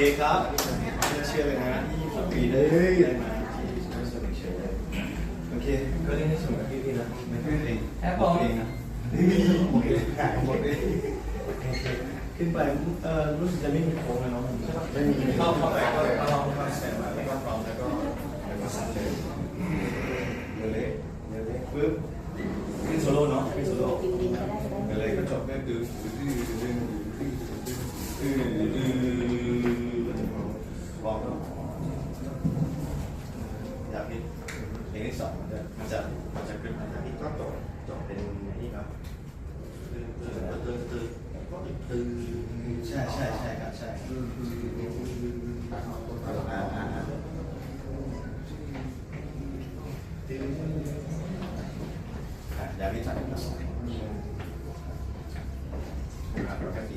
ดีครับเชื่อเลยนะที่ปีได้ได้มาที่สมิเชอร์โอเค ก็เล่นให้สนุกกับพี่ๆนะไม่เป็นเพลงครับผมเพลงนะโอเคหมดเลยขึ้นไปเอ่อรู้สึกจะไม่มีโค้งนะน้องใช่ปะไม่มีเข้าเข้าไปก็ก็ลองคอนเซ็ปต์แล้วก็พร้อมแล้วก็แล้วก็สั่นเลยเดี๋ยวเลยเดี๋ยวเลยปึ๊บขึ้นโซโล่เนาะขึ้นโซโล่เดี๋ยวเลยก็จบก็คือบอกแล้วอยากพิดเพลงที่สองมัน จะมันจะมันจะขึ้นมาจากที่ก็จบจบเป็นนี่ครับตื่นตื่นตื่นใช่ใช่ใช่ครับใช่อ่าอ่าอ่าอยากพิดจัดเป็นสองครับปกติ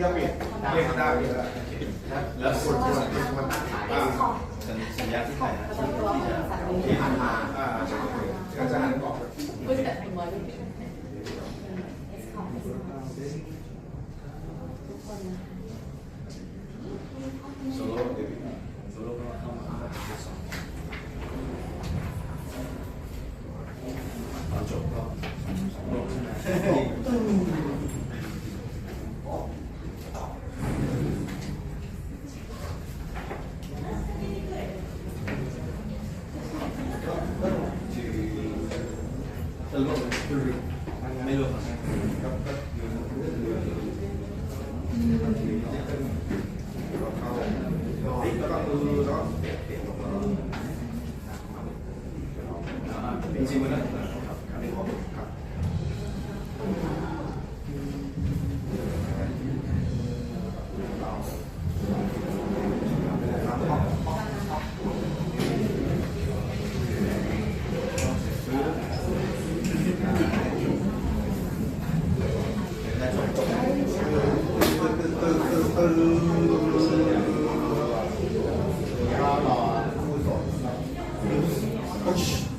ที่ยวเปลี่ยนเรียกได้เรียแล้วส่วนที่มันมันตั้งขายสัญญาที่ถ่ายนะที่ที่จะโอเค ผ่านมาอ่าก็จะหันออก โซโล่เดบิวต์โซโล่ก็เข้ามาที่สองตอนจบก็สองโลกใช่ไหมจะลง ไม่ลงครับก็ติ๊กแล้วก็มือแล้วจริงๆมันนะ ก็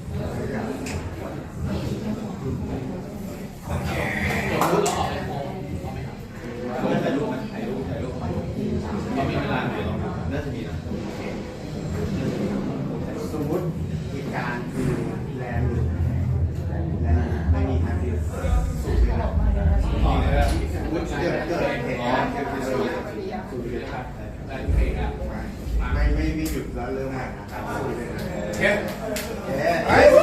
พี่หยุดแล้วเริ่มใหม่นะครับสู้เลยนเชฟเ